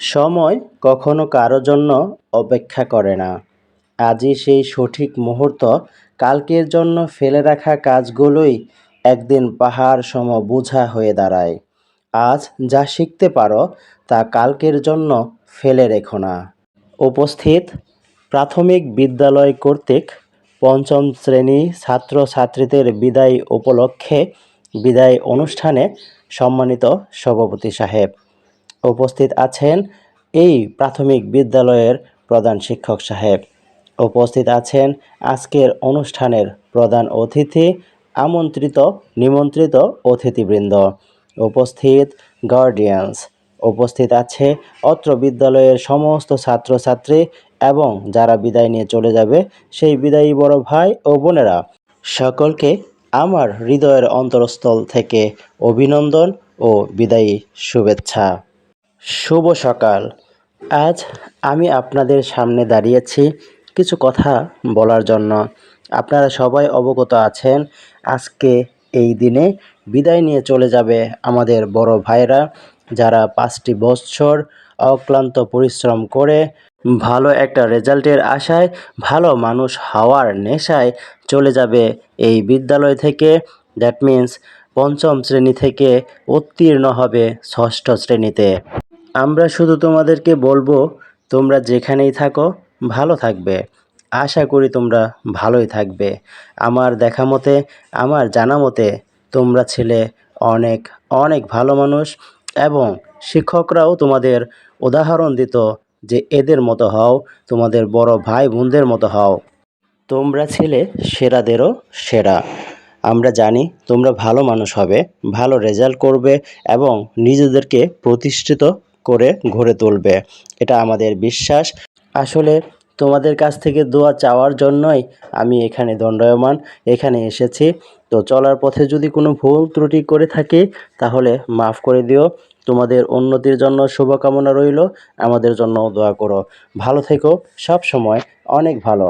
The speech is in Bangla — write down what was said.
সময় কখনো কারও জন্য অপেক্ষা করে না। আজই সেই সঠিক মুহূর্ত কালকের জন্য ফেলে রাখা কাজগুলোই একদিন পাহাড় সম বোঝা হয়ে দাঁড়ায়। আজ যা শিখতে পারো তা কালকের জন্য ফেলে রেখো না। উপস্থিত প্রাথমিক বিদ্যালয় কর্তৃক পঞ্চম শ্রেণি ছাত্রছাত্রীদের বিদায় উপলক্ষে বিদায় অনুষ্ঠানে সম্মানিত সভাপতি সাহেব উপস্থিত আছেন এই প্রাথমিক বিদ্যালয়ের প্রধান শিক্ষক সাহেব। উপস্থিত আছেন আজকের অনুষ্ঠানের প্রধান অতিথি, আমন্ত্রিত, নিমন্ত্রিত অতিথিবৃন্দ। উপস্থিত গার্ডিয়ানস উপস্থিত আছে অত্র বিদ্যালয়ের সমস্ত ছাত্রছাত্রী এবং যারা বিদায় নিয়ে চলে যাবে, সেই বিদায়ী বড় ভাই ও বোনেরা। সকলকে আমার হৃদয়ের অন্তরস্থল থেকে অভিনন্দন ও বিদায়ী শুভেচ্ছা। শুভ সকাল। আজ আমি আপনাদের সামনে দাঁড়িয়েছি কিছু কথা বলার জন্য। আপনারা সবাই অবগত আছেন, আজকে এই দিনে বিদায় নিয়ে চলে যাবে আমাদের বড় ভাইরা, যারা পাঁচটি বছর অক্লান্ত পরিশ্রম করে ভালো একটা রেজাল্টের আশায়, ভালো মানুষ হওয়ার নেশায় চলে যাবে এই বিদ্যালয় থেকে। দ্যাট মিন্স পঞ্চম শ্রেণি থেকে উত্তীর্ণ হবে ষষ্ঠ শ্রেণীতে। আমরা শুধু তোমাদেরকে বলব, তোমরা যেখানেই থাকো, ভালো থাকবে। আশা করি তোমরা ভালোই থাকবে। আমার দেখা মতে, আমার জানা মতে, তোমরা ছেলে অনেক অনেক ভালো মানুষ এবং শিক্ষকরাও তোমাদের উদাহরণ দিত যে এদের মতো হও, তোমাদের বড় ভাই বোনদের মতো হও। তোমরা ছেলে, সেরাদেরও সেরা। আমরা জানি তোমরা ভালো মানুষ হবে, ভালো রেজাল্ট করবে এবং নিজেদেরকে প্রতিষ্ঠিত করে গড়ে তুলবে। এটা আমাদের বিশ্বাস। আসলে তোমাদের কাছ থেকে দোয়া চাওয়ার জন্যই আমি এখানে দণ্ডায়মান, এখানে এসেছি। তো চলার পথে যদি কোনো ভুল ত্রুটি করে থাকি, তাহলে মাফ করে দিও। তোমাদের উন্নতির জন্য শুভকামনা রইল। আমাদের জন্য দোয়া করো। ভালো থেকো। সব সময় অনেক ভালো।